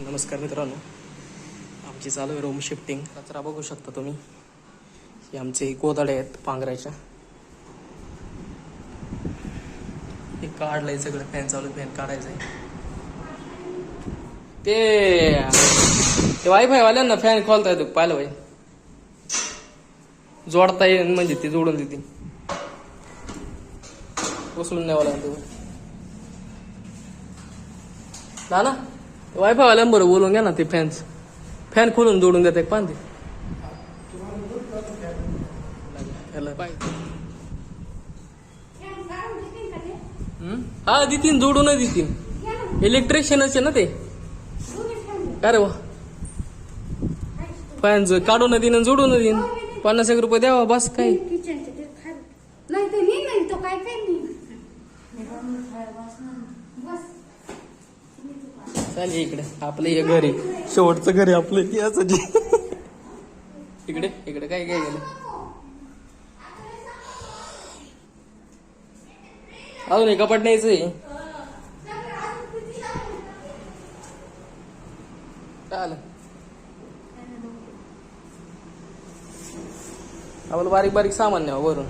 नमस्कार मित्रांनो. आमची चालू आहे रूम शिफ्टिंग कचरा बघू शकता तुम्ही. हे आमचे गोदाडे आहेत पांघरायच्या. हे काढलंय सगळं. फॅन चालू फॅन काढायचंय. ते ते वायफाय वाल्यांना फॅन खोलता येतो पाहिलं बाई जोडता येईल म्हणजे ते जोडून देतील उचलून न्यावं लागेल ना ना वायफाय वाल्यांबरोबर बोलून घ्या ना ते फॅन्स फॅन खोलून जोडून देतात पान ते हा देतीन जोडून देतीन इलेक्ट्रिशियनच आहे ना ते अरे रे वा फॅन काढून देईन जोडून देईन पन्नास एक रुपये द्यावा बस काय नाही ते नाही नाही तो काय काय नाही बस चालेल इकडे. आपलं हे घर आहे. शेवटचं घर आहे आपलं. यासाठी इकडे इकडे काय काय गेलं? अजून हे कपाट न्यायचं आहे आलं आपलं बारीक बारीक सामान न्यावं वरून.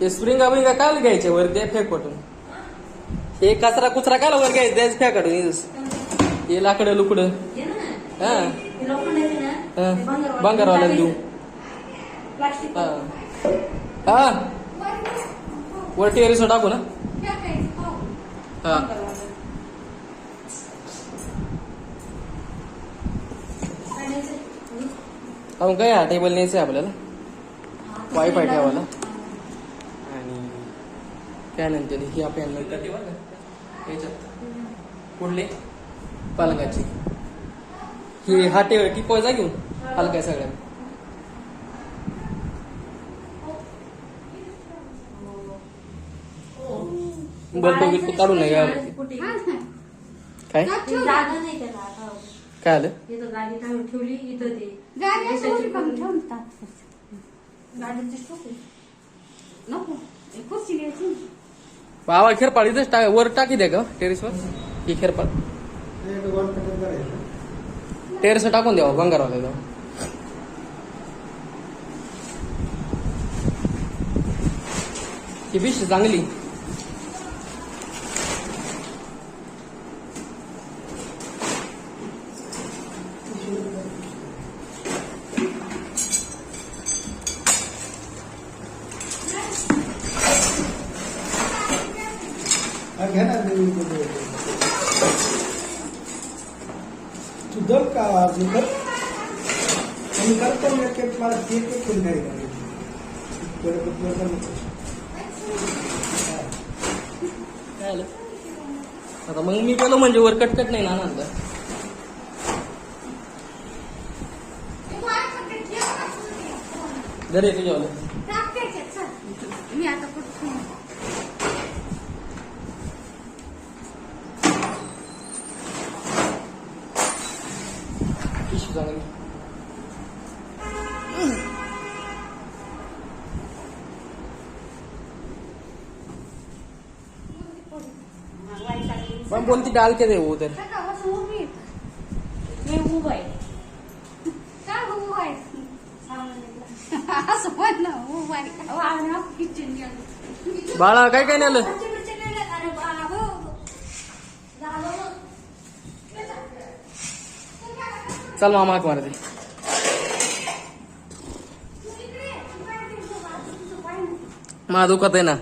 ते स्प्रिंगा बिंगा काय घ्यायचे वर द्या फेक पटून हे कचरा कुचरा काय वर घ्यायचं द्यायचं काढून हे लाकडं लुकडं. हा हा. बंगारवाला देऊ हा. हा. वर टेरेस टाकू ना. हा. अजून काय हा टेबल न्यायचं आहे आपल्याला वायफाय ठेवायला. आणि त्यानंतर ही आपल्याला नंतर ते बघा याच्यात. कुठले? पालकाची. ही हा टे टिपॉय जा घेऊन हलकाय सगळ्यात बल्ब बिल्ब काढू नये. काय. काय आलं? इथं गाडी ठेवून बाबा खेरपाळ इथंच टाक वर टाकी द्या का टेरेसवर ही खेरपाळ. टेरेस टाकून द्यावा बंगारवाला जाऊ ही बिश चांगली. तू दर का कर आणि करतो मी मला ते ते खेळ नाही काय आलं आता मग मी गेलो म्हणजे वर कटकट नाही ना आणलं घरी तुझ्यावालं टाक त्याच्यात, चल. मी आता कुठं पिशवी चांगली पण कोणती डाल के दे उधर सकाळपासून उभी आहे. मी उभं आहे. काय उभं आहे? असं पण ना, उभं आहे. अहो, आम्ही ना kitchen गेलो. बाळा काय काय नेलं हो. बघ. चल मामा हाक मारते तू इकडे ये. तू काय ते तुझं बाजू, तुझं पाय ना. मा दुखत आहे ना.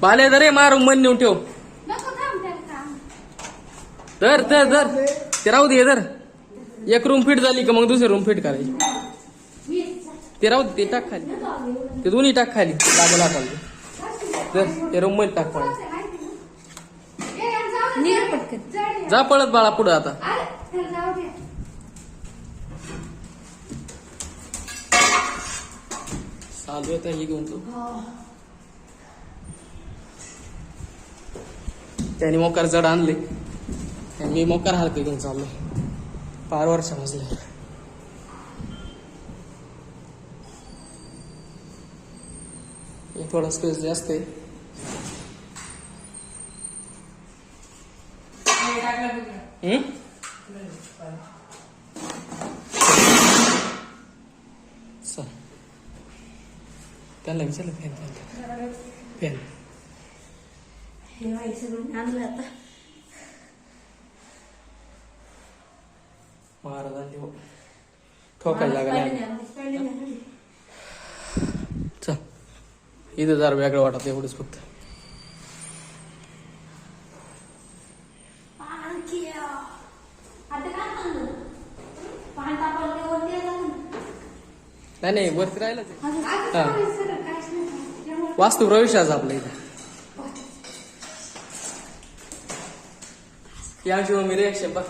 बाले दरे मारून मन नेऊन ठेव. धर धर धर. ते राहू दे धर. एक रूम फिट झाली का मग दुसरी रूम फिट करायची. ते राहू दे ते टाक खाली. ते दोन्ही टाक खाली. लागला खाली धर ते रूममध्ये टाक आहे. जा पळत बाळा पुढं आता. चालू आहे हे घेऊन तू. त्याने मोकार जड आणले. मी मोकार हलके घेऊन चाललो पार वर्ष मजले हे थोडा स्पेस जास्त आहे. हम्म? त्यांना विचारलं फॅन फॅन हे बाई सगळं आणलं आता. महाराजांनी ठोकायला लागला. आणलं, पहिले आणलं. चल. इथं जरा वेगळं वाटत एवढंच फक्त. नाही नाही वरती राहिलं हा. करायचं सगळं? काहीच नाही. त्यामुळे वास्तू प्रवेशाच आपल्या इथं. याशिवाय मी रिॲक्शन बघ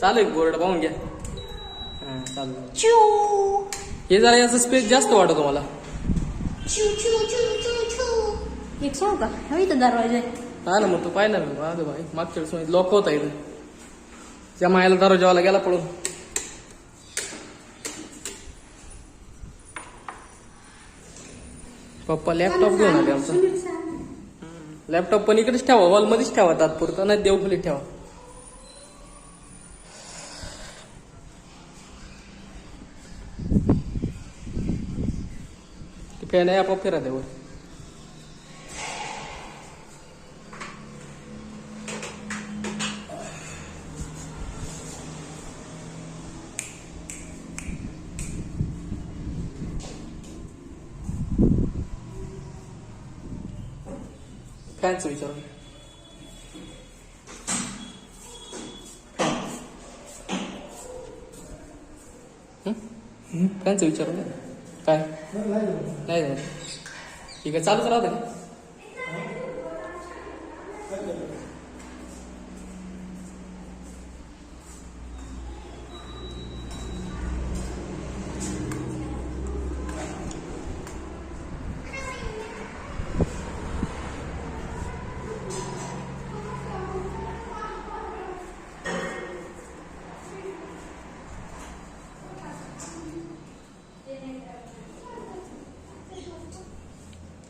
चालू आहे बोर्ड पाहून घ्या. हा चालू हे जरा याचा स्पेस जास्त वाटतो मला एक सांगू का? हा इथं दरवाजा. हा ना मग तू पाहिला मी माझं भाई मागच्या वेळेस लॉक होता इथं. त्या मायाला दरवाजावाला गेला पळून. पप्पा लॅपटॉप घेऊन आले आमचा. लॅपटॉप पण इकडेच ठेवा हॉलमध्येच ठेवा तात्पुरतं नाही देवखोलीत ठेवा. ते फॅन आहे आपोआप फिरा देवर फॅनचं विचारून फॅनचं विचारून काय नाही झालं ठीक आहे चालूच राहतं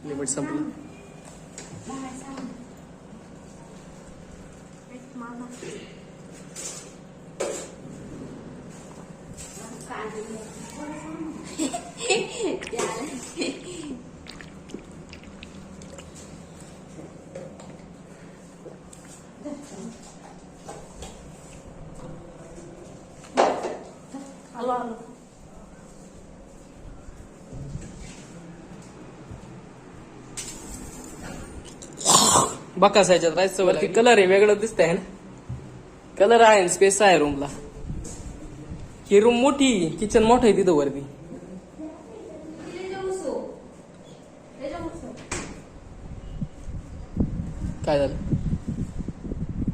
लिमिट संपलं आलो आलो बकास ह्याच्यात राहायचं वरती कलर आहे वेगळं दिसतंय ना? कलर आहे स्पेस आहे रूमला ही रूम मोठी किचन मोठं आहे तिथं वरती. काय झालं?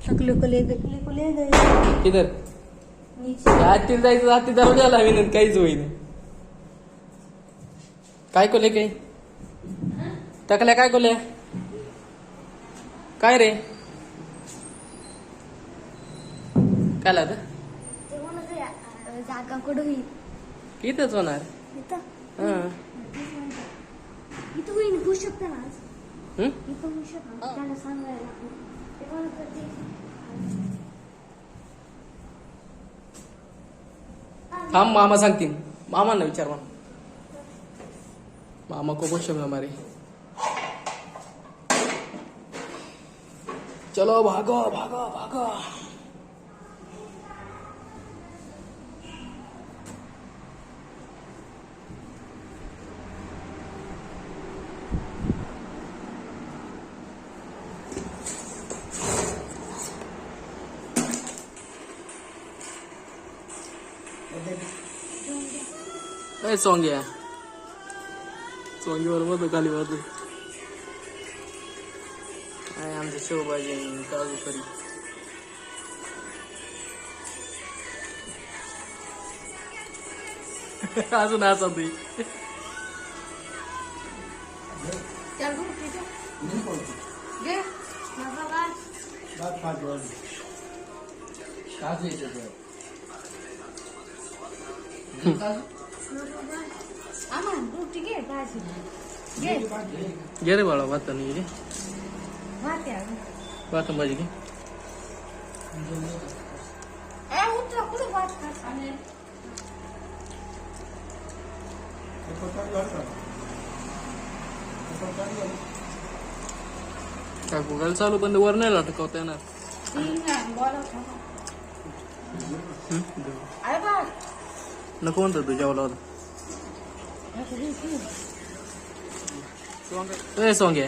थकले को ले गए को ले गए। किधर? नीचे। हाती जायचं हाती दरवाजाला हवी काहीच होईन काय कोले काही? टकल्या काय कोल्या? काय रे? काय लागत ते म्हणत आहे, जागा कुठं होईल इथंच होणार. इथं हा. इथं होईल होऊ शकतं ना आज. हं? इथं होऊ शकतं त्याला सांगायला. ते म्हणत होते, थांब मामा सांगतील. मामांना विचार मग मामा को पूछ हमारे चलो भागो भागो भागो ए सोंग्या सोंगीवर मत खाली वाजू काय आमचे शेवभाजी आणि काजू करी अजून असा ते चल बघ तिथं. घे. बाबा, बा. दात फाट वाजली. काजू येते बाबा, बा. आम्हा, रोटी घे, भाजी. घे. गे रे बाळा भात नाही गे भात आहे अजून. वाटण भाजी घे ए, उठा, कुठं भात खात? आणि काय फुगायला चालू पण ते वर नाही लटकवता येणार तीन जण बोलत होता. हम्म? अरे बा, नको म्हणतो तू जेवला होता असं दे की. ए सोंगे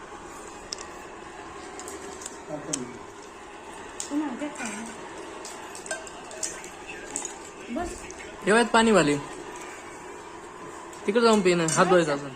ठेवायत पाणी वाले. तिकडे जाऊन पिणं. हात धुवायचा असून